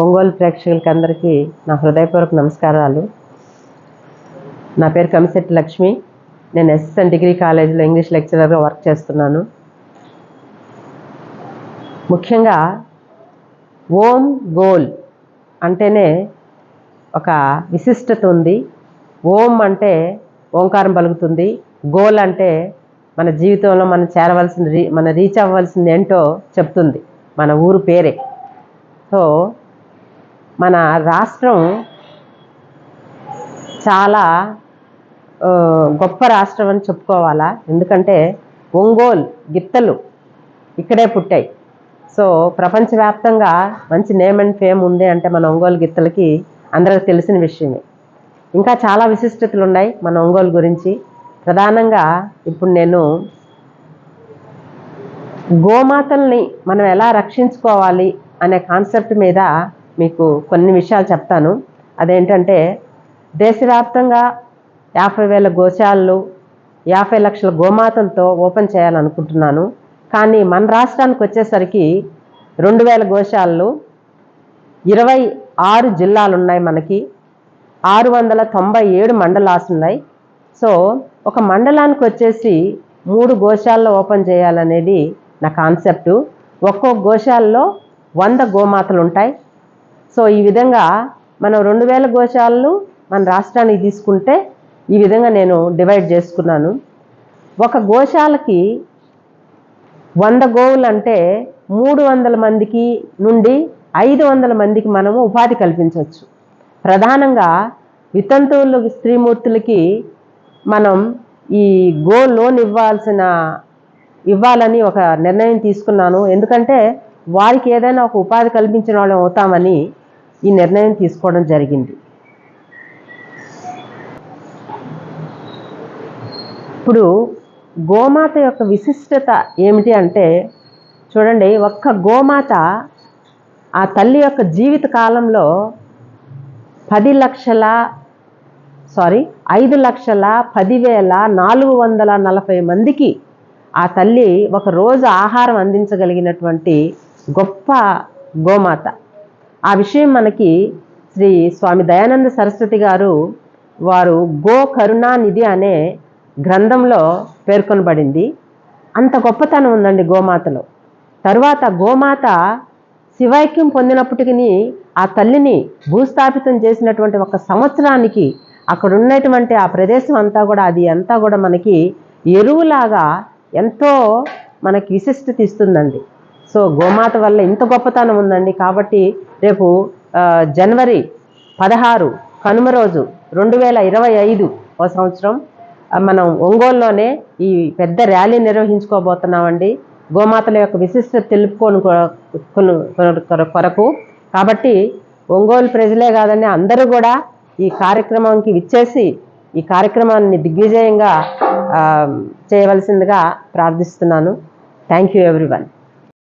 ఒంగోలు ప్రేక్షకులకి అందరికీ నా హృదయపూర్వక నమస్కారాలు. నా పేరు కమిశెట్టి లక్ష్మి. నేను ఎస్ఎస్ఎన్ డిగ్రీ కాలేజీలో ఇంగ్లీష్ లెక్చరర్గా వర్క్ చేస్తున్నాను. ముఖ్యంగా ఓం గోల్ అంటేనే ఒక విశిష్టత ఉంది. ఓం అంటే ఓంకారం పలుకుతుంది. గోల్ అంటే మన జీవితంలో మనం చేరవలసిన రీ మన రీచ్ అవ్వాల్సింది ఏంటో చెప్తుంది. మన ఊరు పేరే. సో మన రాష్ట్రం చాలా గొప్ప రాష్ట్రం అని చెప్పుకోవాలా? ఎందుకంటే ఒంగోలు గిత్తలు ఇక్కడే పుట్టాయి. సో ప్రపంచవ్యాప్తంగా మంచి నేమ్ అండ్ ఫేమ్ ఉంది అంటే మన ఒంగోలు గిత్తలకి అందరికి తెలిసిన విషయమే. ఇంకా చాలా విశిష్టతలు ఉన్నాయి మన ఒంగోలు గురించి. ప్రధానంగా ఇప్పుడు నేను గోమాతల్ని మనం ఎలా రక్షించుకోవాలి అనే కాన్సెప్ట్ మీద మీకు కొన్ని విషయాలు చెప్తాను. అదేంటంటే దేశవ్యాప్తంగా యాభై వేల గోశాలలు యాభై లక్షల గోమాతలతో ఓపెన్ చేయాలనుకుంటున్నాను. కానీ మన రాష్ట్రానికి వచ్చేసరికి రెండు వేల గోశాలలు ఇరవై ఆరు జిల్లాలు ఉన్నాయి మనకి. ఆరు వందల తొంభై ఏడు మండలాస్ ఉన్నాయి. సో ఒక మండలానికి వచ్చేసి మూడు గోశాలలో ఓపెన్ చేయాలనేది నా కాన్సెప్టు. ఒక్కో గోశాలలో వంద గోమాతలు ఉంటాయి. సో ఈ విధంగా మనం రెండు వేల గోశాలలు మన రాష్ట్రానికి తీసుకుంటే ఈ విధంగా నేను డివైడ్ చేసుకున్నాను. ఒక గోశాలకి వంద గోవులు అంటే మూడు వందల మందికి నుండి ఐదు వందల మందికి మనము ఉపాధి కల్పించవచ్చు. ప్రధానంగా వితంతువులు స్త్రీమూర్తులకి మనం ఈ గో లోన్ ఇవ్వాల్సిన ఇవ్వాలని ఒక నిర్ణయం తీసుకున్నాను. ఎందుకంటే వారికి ఏదైనా ఒక ఉపాధి కల్పించిన వాళ్ళం అవుతామని ఈ నిర్ణయం తీసుకోవడం జరిగింది. ఇప్పుడు గోమాత యొక్క విశిష్టత ఏమిటి అంటే చూడండి ఒక్క గోమాత ఆ తల్లి యొక్క జీవిత కాలంలో పది లక్షల సారీ ఐదు లక్షల పదివేల నాలుగు వందల నలభై మందికి ఆ తల్లి ఒక రోజు ఆహారం అందించగలిగినటువంటి గొప్ప గోమాత. ఆ విషయం మనకి శ్రీ స్వామి దయానంద సరస్వతి గారు వారు గో కరుణానిధి అనే గ్రంథంలో పేర్కొనబడింది. అంత గొప్పతనం ఉందండి గోమాతలో. తర్వాత గోమాత శివైక్యం పొందినప్పటికీ ఆ తల్లిని భూస్థాపితం చేసినటువంటి ఒక సంవత్సరానికి అక్కడ ఉన్నటువంటి ఆ ప్రదేశం అంతా కూడా అది అంతా కూడా మనకి ఎరువులాగా ఎంతో మనకి విశిష్టత ఇస్తుందండి. సో గోమాత వల్ల ఇంత గొప్పతనం ఉందండి. కాబట్టి రేపు జనవరి పదహారు కనుమ రోజు రెండు వేల ఇరవై ఐదు ఓ సంవత్సరం మనం ఒంగోలులోనే ఈ పెద్ద ర్యాలీ నిర్వహించుకోబోతున్నామండి. గోమాతల యొక్క విశిష్టత తెలుపుకొని కొను- కొర- కొరకు. కాబట్టి ఒంగోలు ప్రజలే కాదని అందరూ కూడా ఈ కార్యక్రమానికి విచ్చేసి ఈ కార్యక్రమాన్ని దిగ్విజయంగా చేయవలసిందిగా ప్రార్థిస్తున్నాను. Thank you everyone.